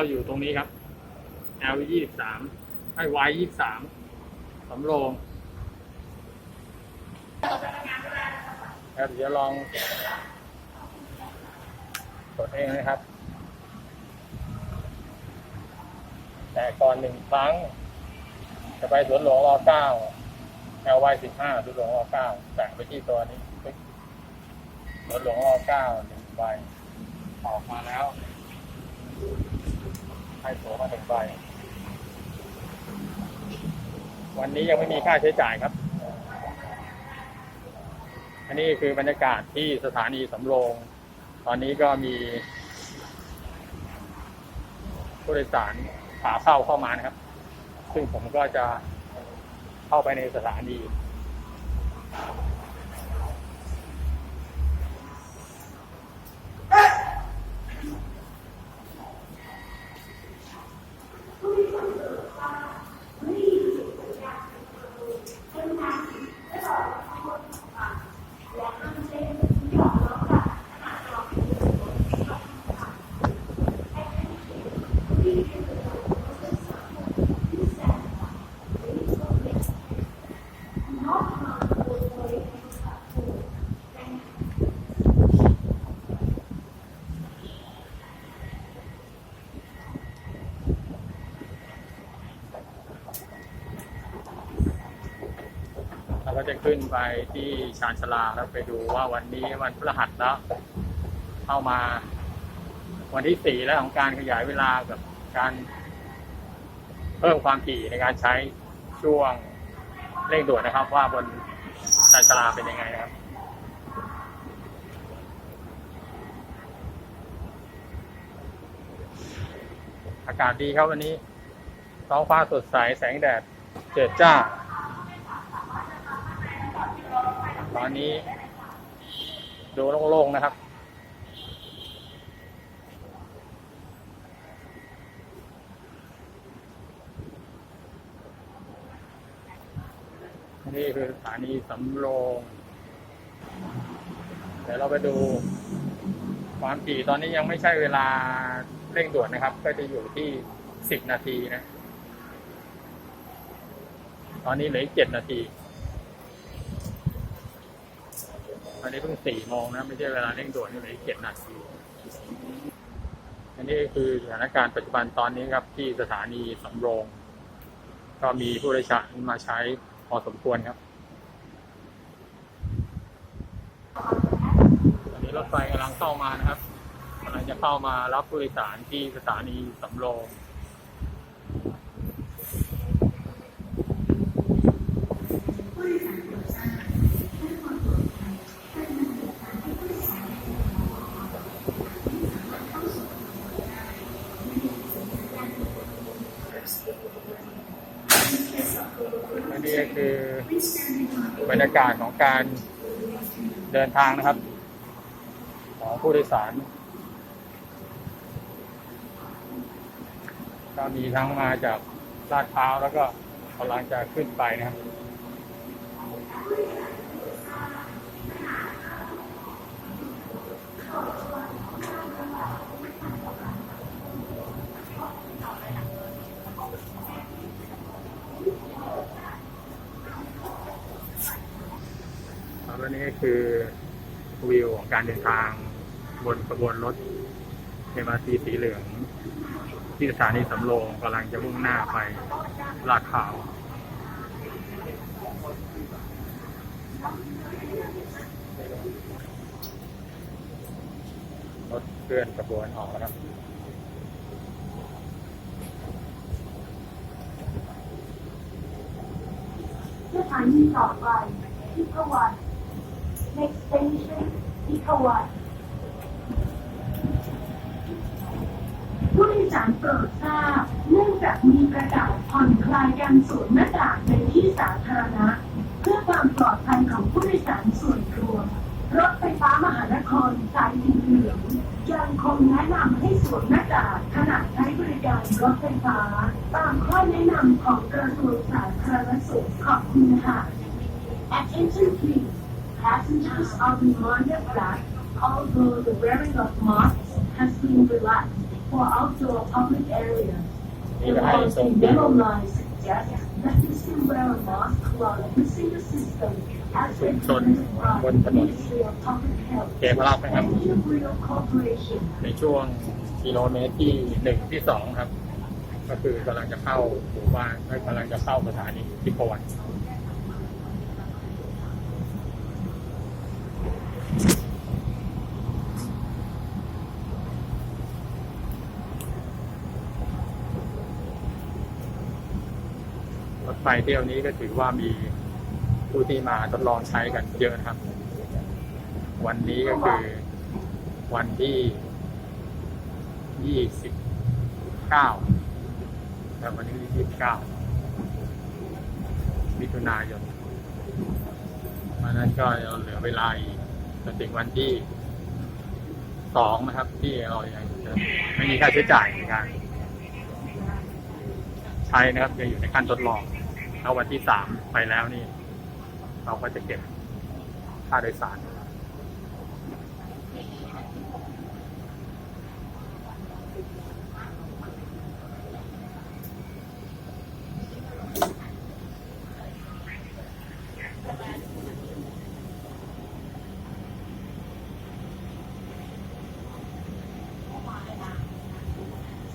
เราอยู่ตรงนี้ครับ L ยี่สิบสามไอ้ Y ยี่สิบสามสำโรงครับเดี๋ยวลองกดเองนะครับ แต่ก่อนหนึ่งครั้ง จะไปสวนหลวงรอเก้า L Y สิบห้าสวนหลวงรอเก้าแตะไปที่ตัวนี้สวนหลวงรอเก้าหนึ่งใบออกมาแล้ว ให้ตัวมาหนึ่งใบ วันนี้ยังไม่มีค่าใช้จ่ายครับ อันนี้คือบรรยากาศที่สถานีสำโรง ตอนนี้ก็มีผู้โดยสารขาเข้าเข้ามานะครับ ซึ่งผมก็จะเข้าไปในสถานี จะขึ้นไปที่ชานชลาแล้วไปดูว่าวันนี้วันพฤหัสแล้ว เข้ามา วันที่สี่แล้วของการขยายเวลากับการเพิ่มความถี่ในการใช้ช่วงเร่งด่วนนะครับ ว่าบนชานชลาเป็นยังไงนะครับอากาศดีครับวันนี้ท้องฟ้าสดใสแสงแดดเจิดจ้า อนนี้ดูโล่งๆนะครับ นี่คือสถานีสำโรงเดี๋ยวเราไปดูความถี่ตอนนี้ยังไม่ใช่เวลาเร่งด่วนนะครับ ก็จะอยู่ที่สิบนาทีนะ ตอนนี้เหลืออีกเจ็ดนาที ตอนนี้เพิ่งสี่โมงนะ ไม่ใช่เวลาเร่งด่วนนี่เลืออีกเจ็ดนาทีอันนี้คือสถานการณ์ปัจจุบันตอนนี้ครับ ที่สถานีสำโรง ก็มีผู้โดยสารมาใช้พอสมควรครับตอนนี้รถไฟกำลังเข้ามานะครับกำลังจะเข้ามารับผู้โดยสารที่สถานีสำโรง อันนี้ก็คือบรรยากาศของการเดินทางนะครับ ของผู้โดยสารก็มีทั้งมาจากลาดพร้าวแล้วก็กำลังจะขึ้นไปนะครับ แล้วนี่ก็ คือวิวของการเดินทางบนขบวนรถเอ็มอาร์ทีสีเหลือง ที่สถานีสำโรงกำลังจะมุ่งหน้าไปลาดพร้าว รถเคลื่อนขบวนออกแล้วครับสถานีต่อไปพิพวัน next station พิพวันผู้โดยสารโปรดทราบ เนื่องจากมีประกาศผ่อนคลายการสวมหน้ากากในที่สาธารณะ เพื่อความปลอดภัยของผู้โดยสารส่วนรวม รถไฟฟ้ามหานครสายสีเหลืองยังคงแนะนำให้สวมหน้ากากขณะใช้บริการรถไฟฟ้า ตามข้อแนะนำของกระทรวงสาธารณสุขขอบคุณค่ะ Attention please passengers are reminded that although the wearing of masks has been relaxed for outdoor public areas. นี่ The ก็ให้ชม policy วิว memo line suggests that you still wear a mask while using the system as ชุมชน recommended บ by นถ the นน Ministry of Public Health เทพรักษ์นะครับ and Israel Corporation. ในช่วงกิโลเมตรที่หนึ่งที่สองครับ ก็คือกำลังจะเข้าหมู่บ้านเอ้ยกำลังจะเข้าสถานีทิพวร ไฟเที่ยวนี้ก็ถือว่ามีผู้ที่มาทดลองใช้กันเยอะนะครับ วันนี้ก็คือวันที่ยี่สิบเก้าแล้ววันนี้ยี่สิบเก้ามิถุนายนวันนั้นก็เหลือเวลาอีกจนถึงวันที่สองนะครับ ที่เรายังจะไม่มีค่าใช้จ่ายในการใช้นะครับยังอยู่ในขั้นทดลอง แล้ววันที่สามไปแล้วนี่ เราก็จะเก็บค่าโดยสาร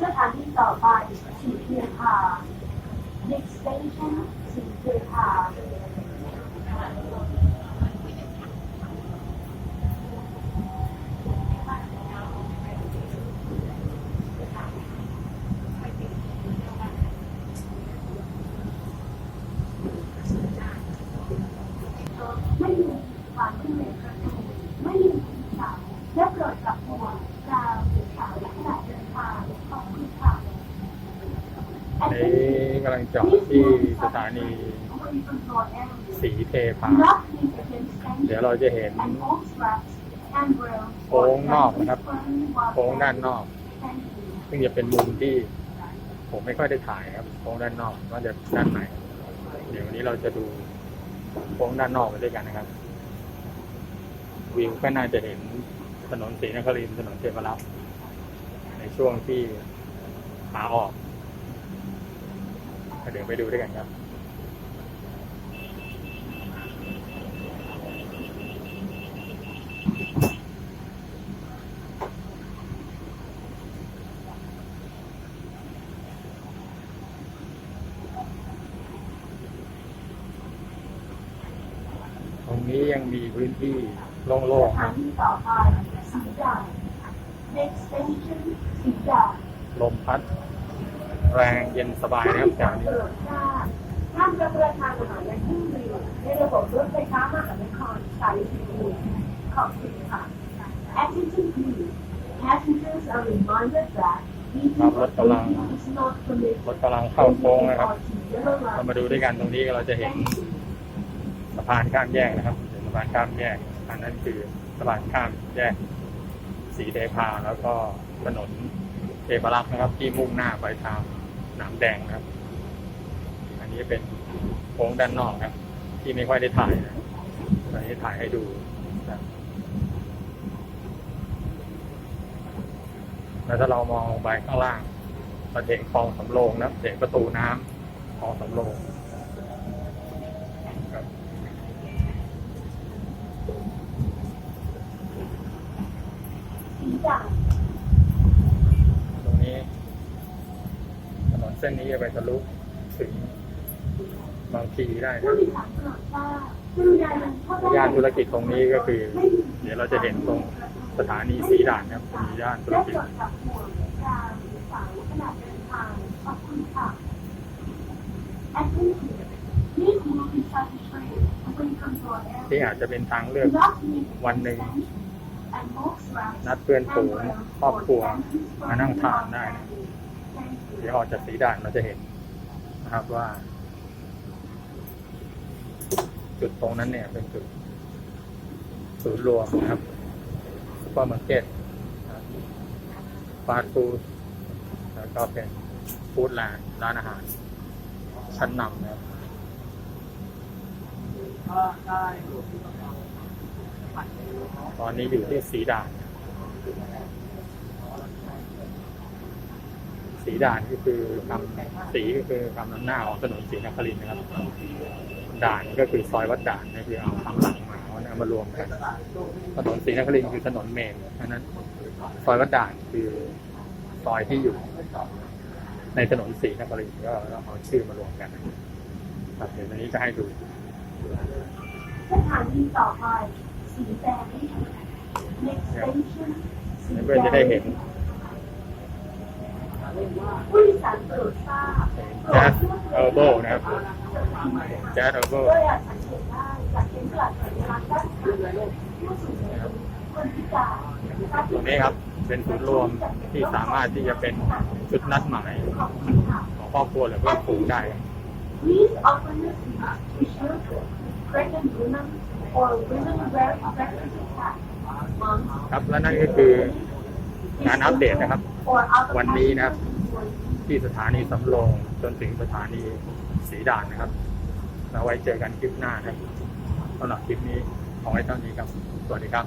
สถานีต่อไปสีเทียพา ไม่มีฝาขึ้นเหล็กประตูไม่มีสีเสาและเกิดกับหัวกาวสีขาวและขนาดเดินทางขอบคุณค่ะ อันนี้ กำลังจอดที่สถานีสีเทพา เดี๋ยวเราจะเห็นโค้งนอกนะครับโค้งด้านนอก ซึ่งจะเป็นมุมที่ผมไม่ค่อยได้ถ่ายครับโค้งด้านนอกว่าจะด้านไหนเดี๋ยววันนี้เราจะดูโค้งด้านนอกไปด้วยกันนะครับ วิวก็น่าจะเห็นถนนศรีนครินถนนเทพรัตน์ในช่วงที่ขาออก เดี๋ยวไปดูด้วยกันครับตรงนี้ยังมีพื้นที่โล่งสๆคถารับนีต่อไปสีดา Next station สีดาลมพัด แรงเย็นสบายนะครับแถวนี้ทราบห้ามรับประทานอาหารและเครื่องดื่ในระบบรถไฟฟ้ามหานครสายสีขอบคุณค่ะ Attention please passengers are reminded that eating or drinking is not รถกำลังเข้าโค้งนะครับ เรามาดูด้วยกันตรงนี้เราจะเห็นสะพานข้ามแยกนะครับเห็นสะพานข้ามแยก อันนั้นคือสะพานข้ามแยกสีเทพาแล้วก็ถนนเทพรักษ์นะครับ ที่มุ่งหน้าไปทาง หนามแดงครับ อันนี้เป็นโค้งด้านนอกครับ ที่ไม่ค่อยได้ถ่ายนะอันนี้ถ่ายให้ดูนะแล้วถ้าเรามองลงไปข้างล่างเราจะเห็นคลองสำโรงนะเห็นประตูน้ำคลองสำโรงครับ สีดา ตรงนี้ถนนเส้นนี้จะไปทะลุถึงบางทีได้ครัย่านธุรกิจตรงนี้ก็คือ เดี๋ยวเราจะเห็นตรงสถานีสีด่านครับมีย่านธุรกิจที่อาจจะเป็นทางเลือกวันหนึ่งนัดเพื่อนฝูงครอบครัวมานั่งทานได้นะ Thank you. เดี๋ยวออกจากสีด่านเราจะเห็นนะครับว่า จุดตรงนั้นเนี่ย เป็นจุดศูนย์รวมนะครับซุปเปอร์มาร์เก็ตฟาสต์ฟู้ดแล้วก็เป็นฟู้ดแลนด์ร้านอาหาร ชั้นนำนะครับตอนนี้อยู่ที่สีด่าน สีด่านก็คือคำสีก็คือคำนำหน้าของถนนศรีนครินทร์นะครับ ด่านก็คือซอยวัดด่านนี่คือเอาคำหลังมาเอามารวมกัน ถนนศรีนครินทร์คือถนนเมนเพราะฉะนั้นซอยวัดด่านคือซอยที่อยู่ในถนนศรีนครินทร์ก็เอาชื่อมารวมกันนะครับเดี๋ยววันนี้จะให้ดูสถานีต่อไปสีแดง next station สีเพื่อนจะได้เห็น ผู้โดยสารโปรดทราบ แจ๊สเออร์โบนะครับแจ๊สเออร์โบโดยอาจสังเกตได้จากเข็มกลัดสัญลักษณ์ด้านข้างผู้สูงอายุคนพิการตรงนี้ครับเป็นศูนย์รวมที่สามารถที่จะเป็นจุดนัดหมายของครอบครัวหรือเพื่อนฝูงได้ Please offer your seat to children, pregnant women, or women wearing pregnancy hats, moms, ครับและนั่นก็คือ งานอัปเดตนะครับ วันนี้นะครับ ที่สถานีสำโรงจนถึงสถานีสีด่านนะครับเราไว้เจอกันคลิปหน้านะครับสำหรับคลิปนี้ขอไว้เท่านี้ครับ สวัสดีครับ